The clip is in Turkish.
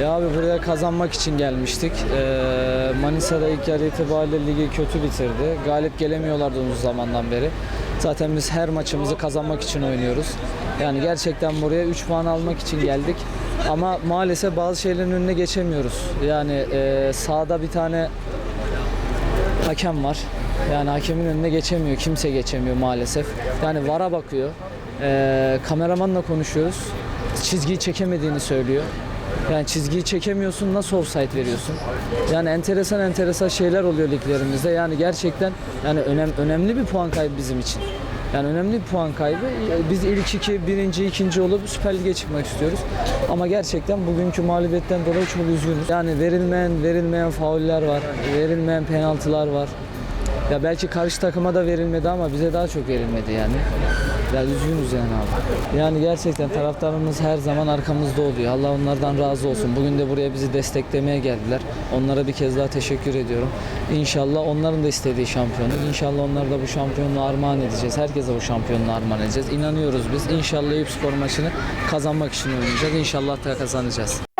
Ya abi buraya kazanmak için gelmiştik. Ee, Manisa'da ilk yarı itibariyle ligi kötü bitirdi. Galip gelemiyorlardı uzun zamandan beri. Zaten biz her maçımızı kazanmak için oynuyoruz. Yani gerçekten buraya 3 puan almak için geldik. Ama maalesef bazı şeylerin önüne geçemiyoruz. Yani e, sahada bir tane hakem var. Yani hakemin önüne geçemiyor. Kimse geçemiyor maalesef. Yani VAR'a bakıyor. Ee, kameramanla konuşuyoruz. Çizgiyi çekemediğini söylüyor. Yani çizgiyi çekemiyorsun nasıl offside veriyorsun? Yani enteresan enteresan şeyler oluyor liglerimizde. Yani gerçekten yani önem, önemli bir puan kaybı bizim için. Yani önemli bir puan kaybı. Biz ilk iki, birinci, ikinci olup Süper Lig'e çıkmak istiyoruz. Ama gerçekten bugünkü mağlubiyetten dolayı çok üzgünüz. Yani verilmeyen, verilmeyen fauller var, verilmeyen penaltılar var. Ya belki karşı takıma da verilmedi ama bize daha çok verilmedi yani. Ya üzgünüz yani abi. Yani gerçekten taraftarımız her zaman arkamızda oluyor. Allah onlardan razı olsun. Bugün de buraya bizi desteklemeye geldiler. Onlara bir kez daha teşekkür ediyorum. İnşallah onların da istediği şampiyonluk. İnşallah onlara da bu şampiyonluğu armağan edeceğiz. Herkese bu şampiyonluğu armağan edeceğiz. İnanıyoruz biz. İnşallah Eyüp Spor maçını kazanmak için oynayacağız. İnşallah da kazanacağız.